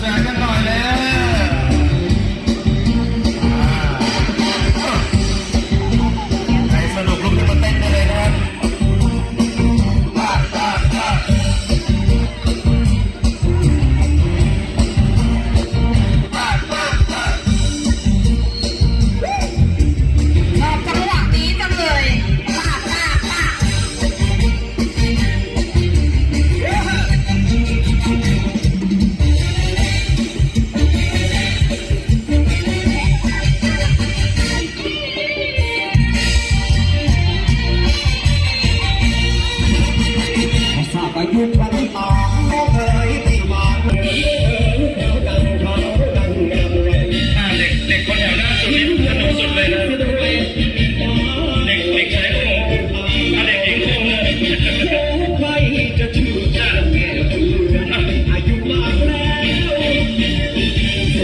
Thank you.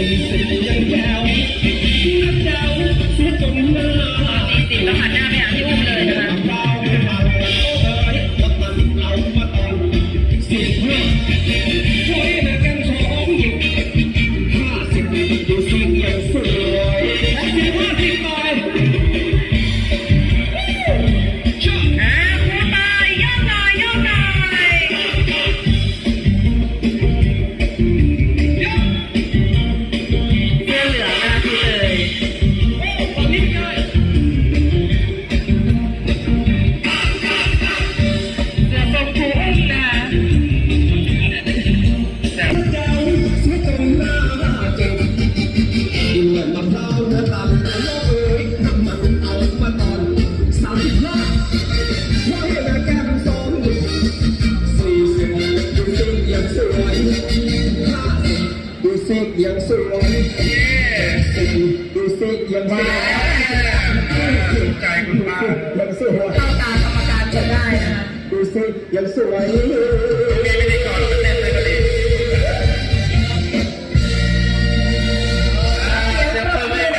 Baby. เลี้ยงสุดลงสี่ดูสิเลี้ยงสุดถูกใจคุณป้าเลี้ยงสุดเข้าตากรรมการจะได้นะคะดูสิเลี้ยงสวย